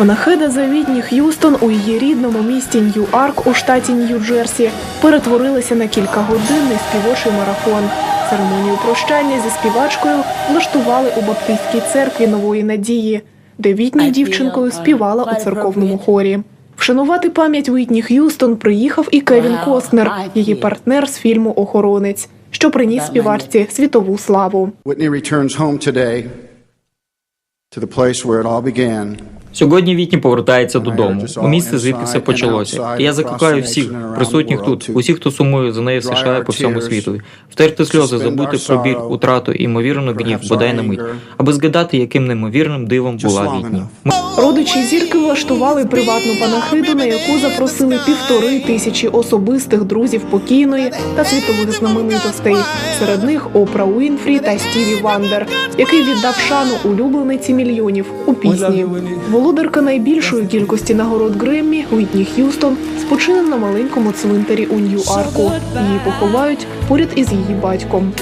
Панахида за Вітні Х'юстон у її рідному місті Нью-Арк у штаті Нью-Джерсі перетворилася на кількагодинний співочий марафон. Церемонію прощання зі співачкою влаштували у Баптистській церкві Нової Надії, де Вітні дівчинкою співала у церковному хорі. Вшанувати пам'ять Вітні Х'юстон приїхав і Кевін Костнер, її партнер з фільму Охоронець, що приніс співачці світову славу. Сьогодні Вітні повертається додому у місце, звідки все почалося. І я закликаю всіх присутніх тут, усіх, хто сумує за нею в США і по всьому світу, втерти сльози, забути про біль, утрату і ймовірну гнів, бодай на мить, аби згадати, яким неймовірним дивом була Вітні. Родичі зірки влаштували приватну панахиду, на яку запросили півтори тисячі особистих друзів покійної та світових знаменитостей. Серед них Опра Уінфрі та Стіві Вандер, який віддав шану улюблениці мільйонів у пісні. Володарка найбільшої кількості нагород Греммі Уітні Х'юстон спочине на маленькому цвинтарі у Нью-Арку. Її поховають поряд із її батьком.